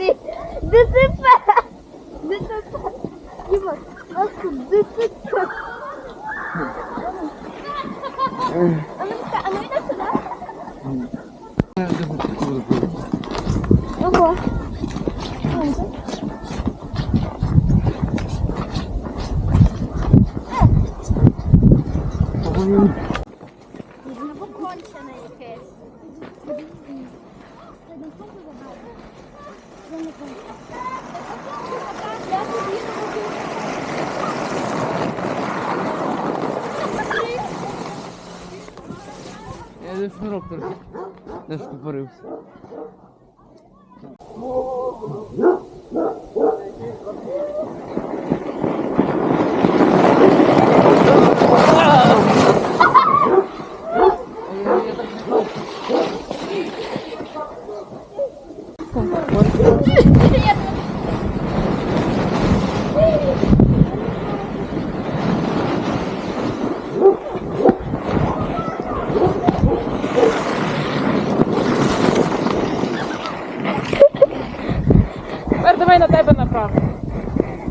Sorry. This is bad. This is bad. You must. Nasıl? This is bad. Anamı nasıl lan? Yok o. Znowu. Я десь шнурок трохи. Не штупорився.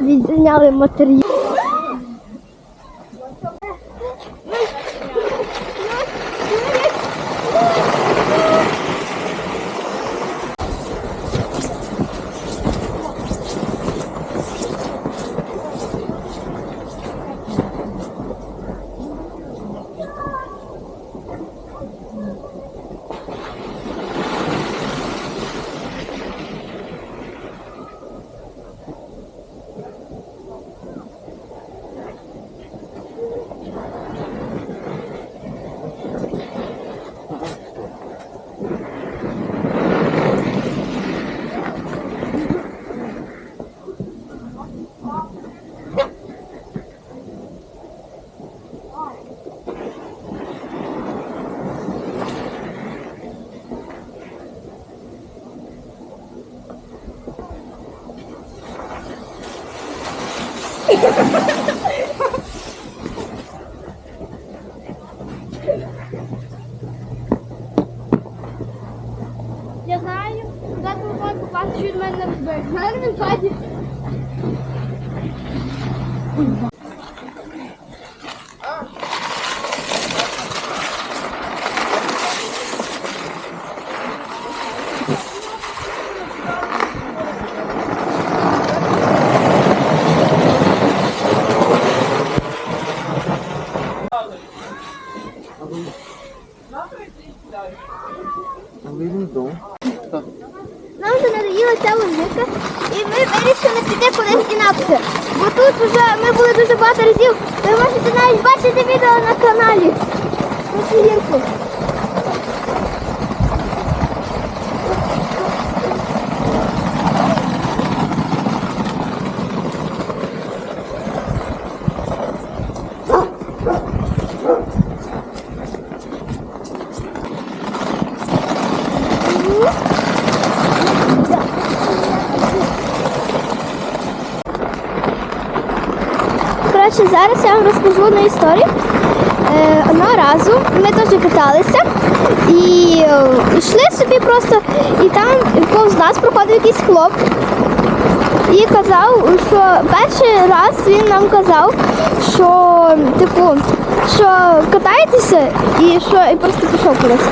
Відзняли матеріал. Я знаю, куди телефон попасти, що від мене не розбив. Мене він ззаді. Нам вже надоїла ця логіка, і ми вирішили піти кудись інакше. Бо тут вже ми були дуже багато разів. Ви можете навіть бачити відео на каналі. Ось Коротше, зараз я вам розкажу одну історію. Е, одного разу ми теж каталися і е, йшли собі просто, і там повз нас проходив якийсь хлоп. І казав, що перший раз він нам казав, що типу, що катаєтеся і що і просто пішов кудись.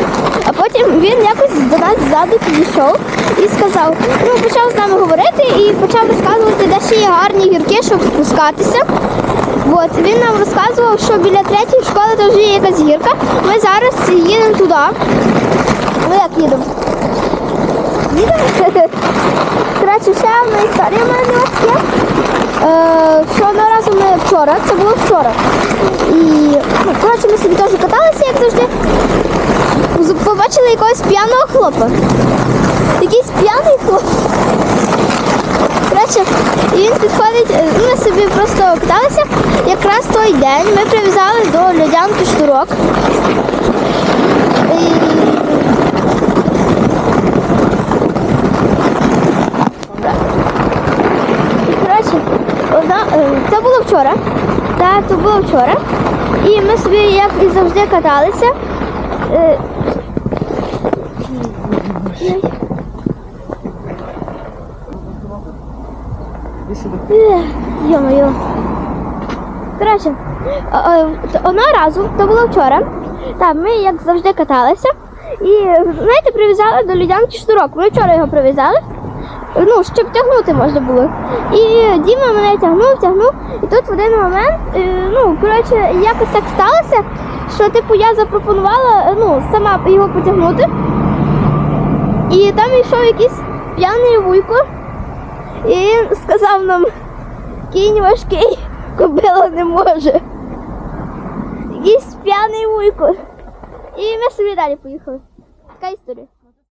А потім він якось до нас ззаду підійшов і сказав, ну почав з нами говорити і почав розказувати, де ще є гарні гірки, щоб спускатися. От він нам розказував, що біля третьої школи теж є якась гірка. Ми зараз їдемо туди. Ми як їдемо? Їдемо? Коротше, ще одна історія в мене ось є. Е, що одного разу ми вчора, це було вчора. І коротше, ми собі теж каталися, як завжди. Побачили якогось п'яного хлопа. Якийсь п'яний хлоп. Коротше, і він підходить, е, ну, ми собі просто каталися. Якраз той день ми прив'язали до льодянки шнурок. І... І, коротше, одна, е, це було вчора. Так, це було вчора. І ми собі, як і завжди, каталися. Іди сюди. Йо-моє. Коротше, одного разу, це було вчора, так, ми як завжди каталися. І, знаєте, прив'язали до людянки шнурок. Ми вчора його прив'язали. Ну, щоб тягнути можна було. І Діма мене тягнув, тягнув. І тут в один момент, е, ну, коротше, якось так сталося, що типу я запропонувала ну, сама його потягнути. І там йшов якийсь п'яний вуйко. І він сказав нам, кінь важкий, кобила не може. Якийсь п'яний вуйко. І ми собі далі поїхали. Така історія.